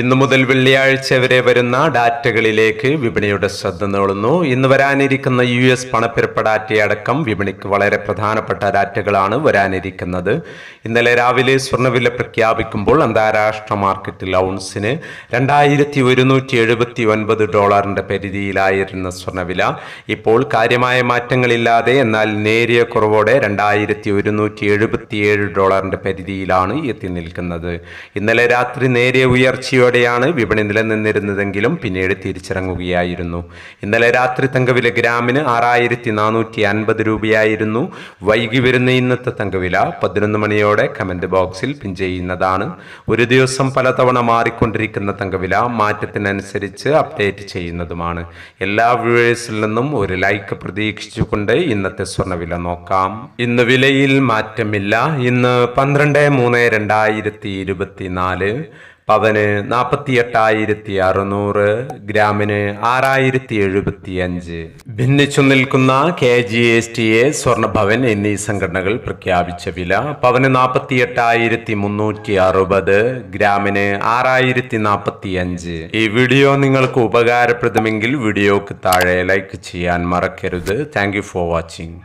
ഇന്നു മുതൽ വെള്ളിയാഴ്ച വരെ വരുന്ന ഡാറ്റകളിലേക്ക് വിപണിയുടെ ശ്രദ്ധ നേടുന്നു ഇന്ന് വരാനിരിക്കുന്ന യു എസ് പണപ്പെരുപ്പ ഡാറ്റയടക്കം വിപണിക്ക് വളരെ പ്രധാനപ്പെട്ട ഡാറ്റകളാണ് വരാനിരിക്കുന്നത്. ഇന്നലെ രാവിലെ സ്വർണവില പ്രഖ്യാപിക്കുമ്പോൾ അന്താരാഷ്ട്ര മാർക്കറ്റിൽ ഔൺസിന് രണ്ടായിരത്തി ഒരുന്നൂറ്റി എഴുപത്തി ഒൻപത് ഡോളറിന്റെ പരിധിയിലായിരുന്ന സ്വർണവില. ഇപ്പോൾ കാര്യമായ മാറ്റങ്ങളില്ലാതെ എന്നാൽ നേരിയ കുറവോടെ രണ്ടായിരത്തി ഒരുന്നൂറ്റി എഴുപത്തിയേഴ് ഡോളറിന്റെ പരിധിയിലാണ് എത്തി നിൽക്കുന്നത്. ഇന്നലെ രാത്രി നേരിയ ഉയർച്ചയോടെയാണ് വിപണി നിലനിന്നിരുന്നതെങ്കിലും പിന്നീട് തിരിച്ചിറങ്ങുകയായിരുന്നു. ഇന്നലെ രാത്രി തങ്കവില ഗ്രാമിന് ആറായിരത്തി നാനൂറ്റി അൻപത് രൂപയായിരുന്നു. വൈകി വരുന്ന ഇന്നത്തെ തങ്കവില പതിനൊന്ന് മണിയോടെ കമന്റ് ബോക്സിൽ പിൻ ചെയ്യുന്നതാണ്. ഒരു ദിവസം പലതവണ മാറിക്കൊണ്ടിരിക്കുന്ന തങ്കവില മാറ്റത്തിനനുസരിച്ച് അപ്ഡേറ്റ് ചെയ്യുന്നതുമാണ്. എല്ലാ വ്യൂവേഴ്സിൽ നിന്നും ഒരു ലൈക്ക് പ്രതീക്ഷിച്ചുകൊണ്ട് ഇന്നത്തെ സ്വർണവില നോക്കാം. ഇന്ന് വിലയിൽ മാറ്റമില്ല. ഇന്ന് പന്ത്രണ്ട് മൂന്ന് രണ്ടായിരത്തി ഇരുപത്തിനാല് പവന് നാൽപ്പത്തി എട്ടായിരത്തി അറുന്നൂറ് ഗ്രാമിന് ആറായിരത്തി എഴുപത്തി അഞ്ച് ഭിന്നിച്ചു നിൽക്കുന്ന K G S T A Swarnabhavan എന്നീ സംഘടനകൾ പ്രഖ്യാപിച്ച വില പവന് നാൽപ്പത്തി എട്ടായിരത്തി മുന്നൂറ്റി അറുപത് ഗ്രാമിന് ആറായിരത്തി നാൽപ്പത്തി അഞ്ച് ഈ വീഡിയോ നിങ്ങൾക്ക് ഉപകാരപ്രദമെങ്കിൽ വീഡിയോക്ക് താഴെ ലൈക്ക് ചെയ്യാൻ മറക്കരുത്. Thank for watching.